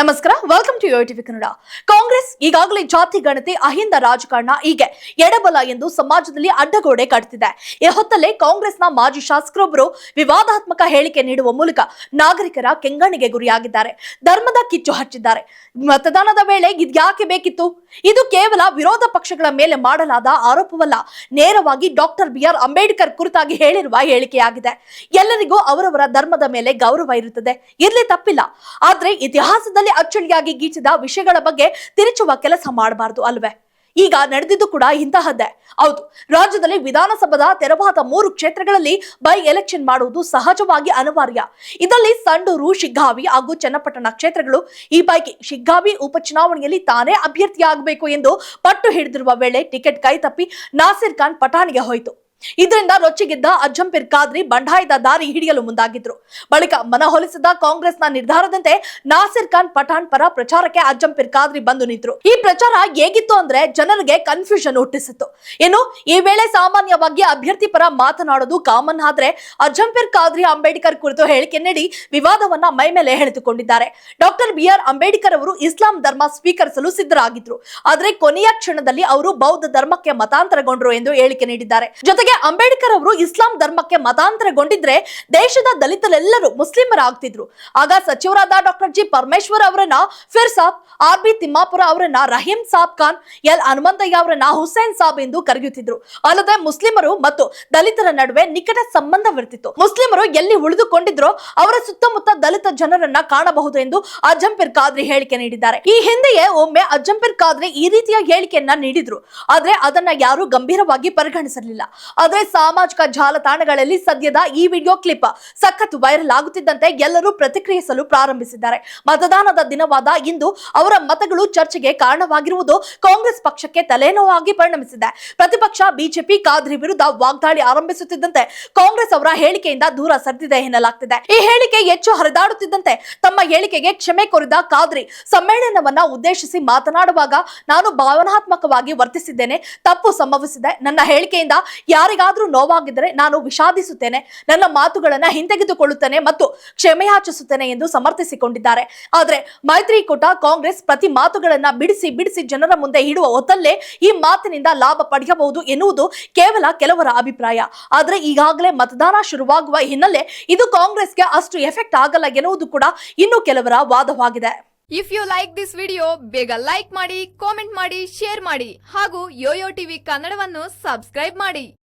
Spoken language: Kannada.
ನಮಸ್ಕಾರ welcome to TV Kannada Congress ಈಗಾಗಲೇ ಜಾತಿ ಗಣತಿ ಅಹಿಂದ ರಾಜಕಾರಣ ಹೀಗೆ ಎಡಬಲ ಎಂದು ಸಮಾಜದಲ್ಲಿ ಅಡ್ಡಗೋಡೆ ಕಟ್ತಿದೆ. ಈ ಹೊತ್ತಲ್ಲೇ ಕಾಂಗ್ರೆಸ್ನ ಮಾಜಿ ಶಾಸಕರೊಬ್ಬರು ವಿವಾದಾತ್ಮಕ ಹೇಳಿಕೆ ನೀಡುವ ಮೂಲಕ ನಾಗರಿಕರ ಕೆಂಗಣ್ಣಿಗೆ ಗುರಿಯಾಗಿದ್ದಾರೆ. ಧರ್ಮದ ಕಿಚ್ಚು ಹಚ್ಚಿದ್ದಾರೆ. ಮತದಾನದ ವೇಳೆ ಇದ್ಯಾಕೆ ಬೇಕಿತ್ತು? ಇದು ಕೇವಲ ವಿರೋಧ ಪಕ್ಷಗಳ ಮೇಲೆ ಮಾಡಲಾದ ಆರೋಪವಲ್ಲ. ನೇರವಾಗಿ ಡಾಕ್ಟರ್ ಬಿ ಆರ್ ಅಂಬೇಡ್ಕರ್ ಕುರಿತಾಗಿ ಹೇಳಿರುವ ಹೇಳಿಕೆಯಾಗಿದೆ. ಎಲ್ಲರಿಗೂ ಅವರವರ ಧರ್ಮದ ಮೇಲೆ ಗೌರವ ಇರುತ್ತದೆ. ಇರ್ಲಿ ತಪ್ಪಿಲ್ಲ. ಆದ್ರೆ ಇತಿಹಾಸದಲ್ಲಿ ಅಚ್ಚಳಿಯಾಗಿ ಗೀಚಿದ ವಿಷಯಗಳ ಬಗ್ಗೆ ತಿರುಚುವ ಕೆಲಸ ಮಾಡಬಾರದು ಅಲ್ವೇ? ಈಗ ನಡೆದಿದ್ದು ಕೂಡ ಇಂತಹದ್ದೇ. ಹೌದು, ರಾಜ್ಯದಲ್ಲಿ ವಿಧಾನಸಭಾದ ತೆರವಾದ ಮೂರು ಕ್ಷೇತ್ರಗಳಲ್ಲಿ ಬೈ ಎಲೆಕ್ಷನ್ ಮಾಡುವುದು ಸಹಜವಾಗಿ ಅನಿವಾರ್ಯ. ಇದರಲ್ಲಿ ಸಂಡೂರು, ಶಿಗ್ಗಾವಿ ಹಾಗೂ ಚನ್ನಪಟ್ಟಣ ಕ್ಷೇತ್ರಗಳು ಈ ಪೈಕಿ ಶಿಗ್ಗಾವಿ ಉಪಚುನಾವಣೆಯಲ್ಲಿ ತಾನೇ ಅಭ್ಯರ್ಥಿಯಾಗಬೇಕು ಎಂದು ಪಟ್ಟು ಹಿಡಿದಿರುವ ವೇಳೆ ಟಿಕೆಟ್ ಕೈತಪ್ಪಿ ನಾಸಿರ್ ಖಾನ್ ಪಠಾಣಿಗೆ ಹೋಯಿತು. ಇದರಿಂದ ರೊಚ್ಚಿಗೆದ್ದ ಅಜ್ಜಂಪಿರ್ ಖಾದ್ರಿ ಬಂಡಾಯದ ದಾರಿ ಹಿಡಿಯಲು ಮುಂದಾಗಿದ್ರು. ಬಳಿಕ ಮನಹೊಲಿಸಿದ ಕಾಂಗ್ರೆಸ್ನ ನಿರ್ಧಾರದಂತೆ ನಾಸಿರ್ ಖಾನ್ ಪಠಾಣ್ ಪರ ಪ್ರಚಾರಕ್ಕೆ ಅಜ್ಜಂಪಿರ್ ಖಾದ್ರಿ ಬಂದು ನಿಂತರು. ಈ ಪ್ರಚಾರ ಹೇಗಿತ್ತು ಅಂದ್ರೆ ಜನರಿಗೆ ಕನ್ಫ್ಯೂಷನ್ ಹುಟ್ಟಿಸಿತ್ತು. ಏನು ಈ ವೇಳೆ ಸಾಮಾನ್ಯವಾಗಿ ಅಭ್ಯರ್ಥಿ ಪರ ಮಾತನಾಡೋದು ಕಾಮನ್ ಆದ್ರೆ ಅಜ್ಜಂಪಿರ್ ಖಾದ್ರಿ ಅಂಬೇಡ್ಕರ್ ಕುರಿತು ಹೇಳಿಕೆ ನೀಡಿ ವಿವಾದವನ್ನ ಮೈ ಮೇಲೆ ಎಳೆದುಕೊಂಡಿದ್ದಾರೆ. ಡಾಕ್ಟರ್ ಬಿ ಆರ್ ಅಂಬೇಡ್ಕರ್ ಅವರು ಇಸ್ಲಾಂ ಧರ್ಮ ಸ್ವೀಕರಿಸಲು ಸಿದ್ಧರಾಗಿದ್ರು. ಆದ್ರೆ ಕೊನೆಯ ಕ್ಷಣದಲ್ಲಿ ಅವರು ಬೌದ್ಧ ಧರ್ಮಕ್ಕೆ ಮತಾಂತರಗೊಂಡರು ಎಂದು ಹೇಳಿಕೆ ನೀಡಿದ್ದಾರೆ. ಜೊತೆಗೆ ಅಂಬೇಡ್ಕರ್ ಅವರು ಇಸ್ಲಾಂ ಧರ್ಮಕ್ಕೆ ಮತಾಂತರಗೊಂಡಿದ್ರೆ ದೇಶದ ದಲಿತರೆಲ್ಲರೂ ಮುಸ್ಲಿಮರಾಗ್ತಿದ್ರು. ಆಗ ಸಚಿವರಾದ ಡಾಕ್ಟರ್ ಜಿ ಪರಮೇಶ್ವರ್ ಅವರನ್ನ, ಫಿರ್ ಸಾಬ್, ಆರ್ ಬಿ ತಿಮ್ಮಾಪುರ ಅವರನ್ನ, ರಹೀಂ ಸಾಬ್ ಖಾನ್, ಎಲ್ ಹನುಮಂತಯ್ಯ ಅವರನ್ನ ಹುಸೇನ್ ಸಾಬ್ ಎಂದು ಕರೆಯುತ್ತಿದ್ರು. ಅಲ್ಲದೆ ಮುಸ್ಲಿಮರು ಮತ್ತು ದಲಿತರ ನಡುವೆ ನಿಕಟ ಸಂಬಂಧವಿರ್ತಿತ್ತು. ಮುಸ್ಲಿಮರು ಎಲ್ಲಿ ಉಳಿದುಕೊಂಡಿದ್ರೋ ಅವರ ಸುತ್ತಮುತ್ತ ದಲಿತ ಜನರನ್ನ ಕಾಣಬಹುದು ಎಂದು ಅಜಂಪಿರ್ ಖಾದ್ರಿ ಹೇಳಿಕೆ ನೀಡಿದ್ದಾರೆ. ಈ ಹಿಂದೆಯೇ ಒಮ್ಮೆ ಅಜಂಪಿರ್ ಖಾದ್ರಿ ಈ ರೀತಿಯ ಹೇಳಿಕೆಯನ್ನ ನೀಡಿದ್ರು. ಆದ್ರೆ ಅದನ್ನ ಯಾರು ಗಂಭೀರವಾಗಿ ಪರಿಗಣಿಸಲಿಲ್ಲ. ಆದ್ರೆ ಸಾಮಾಜಿಕ ಜಾಲತಾಣಗಳಲ್ಲಿ ಸದ್ಯದ ಈ ವಿಡಿಯೋ ಕ್ಲಿಪ್ ಸಖತ್ ವೈರಲ್ ಆಗುತ್ತಿದ್ದಂತೆ ಎಲ್ಲರೂ ಪ್ರತಿಕ್ರಿಯಿಸಲು ಪ್ರಾರಂಭಿಸಿದ್ದಾರೆ. ಮತದಾನದ ದಿನವಾದ ಇಂದು ಅವರ ಮತಗಳು ಚರ್ಚೆಗೆ ಕಾರಣವಾಗಿರುವುದು ಕಾಂಗ್ರೆಸ್ ಪಕ್ಷಕ್ಕೆ ತಲೆನೋವಾಗಿ ಪರಿಣಮಿಸಿದೆ. ಪ್ರತಿಪಕ್ಷ ಬಿಜೆಪಿ ಕಾದ್ರಿ ವಿರುದ್ಧ ವಾಗ್ದಾಳಿ ಆರಂಭಿಸುತ್ತಿದ್ದಂತೆ ಕಾಂಗ್ರೆಸ್ ಅವರ ಹೇಳಿಕೆಯಿಂದ ದೂರ ಸರಿದಿದೆ ಎನ್ನಲಾಗ್ತಿದೆ. ಈ ಹೇಳಿಕೆ ಹೆಚ್ಚು ಹರಿದಾಡುತ್ತಿದ್ದಂತೆ ತಮ್ಮ ಹೇಳಿಕೆಗೆ ಕ್ಷಮೆ ಕೋರಿದ ಕಾದ್ರಿ ಸಮ್ಮೇಳನವನ್ನ ಉದ್ದೇಶಿಸಿ ಮಾತನಾಡುವಾಗ ನಾನು ಭಾವನಾತ್ಮಕವಾಗಿ ವರ್ತಿಸಿದ್ದೇನೆ, ತಪ್ಪು ಸಂಭವಿಸಿದೆ. ನನ್ನ ಹೇಳಿಕೆಯಿಂದ ಯಾರಿಗಾದ್ರೂ ನೋವಾಗಿದ್ದರೆ ನಾನು ವಿಷಾದಿಸುತ್ತೇನೆ, ನನ್ನ ಮಾತುಗಳನ್ನ ಹಿಂತೆಗೆದುಕೊಳ್ಳುತ್ತೇನೆ ಮತ್ತು ಕ್ಷಮೆಯಾಚಿಸುತ್ತೇನೆ ಎಂದು ಸಮರ್ಥಿಸಿಕೊಂಡಿದ್ದಾರೆ. ಆದರೆ ಮೈತ್ರಿಕೂಟ ಕಾಂಗ್ರೆಸ್ ಪ್ರತಿ ಮಾತುಗಳನ್ನ ಬಿಡಿಸಿ ಬಿಡಿಸಿ ಜನರ ಮುಂದೆ ಇಡುವ ಹೊತ್ತಲ್ಲೇ ಈ ಮಾತಿನಿಂದ ಲಾಭ ಪಡೆಯಬಹುದು ಎನ್ನುವುದು ಕೇವಲ ಕೆಲವರ ಅಭಿಪ್ರಾಯ. ಆದರೆ ಈಗಾಗಲೇ ಮತದಾನ ಶುರುವಾಗುವ ಹಿನ್ನೆಲೆ ಇದು ಕಾಂಗ್ರೆಸ್ಗೆ ಅಷ್ಟು ಎಫೆಕ್ಟ್ ಆಗಲ್ಲ ಎನ್ನುವುದು ಕೂಡ ಇನ್ನು ಕೆಲವರ ವಾದವಾಗಿದೆ. If you like this video ಬೇಗ ಲೈಕ್ ಮಾಡಿ ಕಾಮೆಂಟ್ ಮಾಡಿ ಶೇರ್ ಮಾಡಿ ಹಾಗೂ ಯೋಯೋ ಟಿವಿ ಕನ್ನಡವನ್ನು ಸಬ್ಸ್ಕ್ರೈಬ್ ಮಾಡಿ.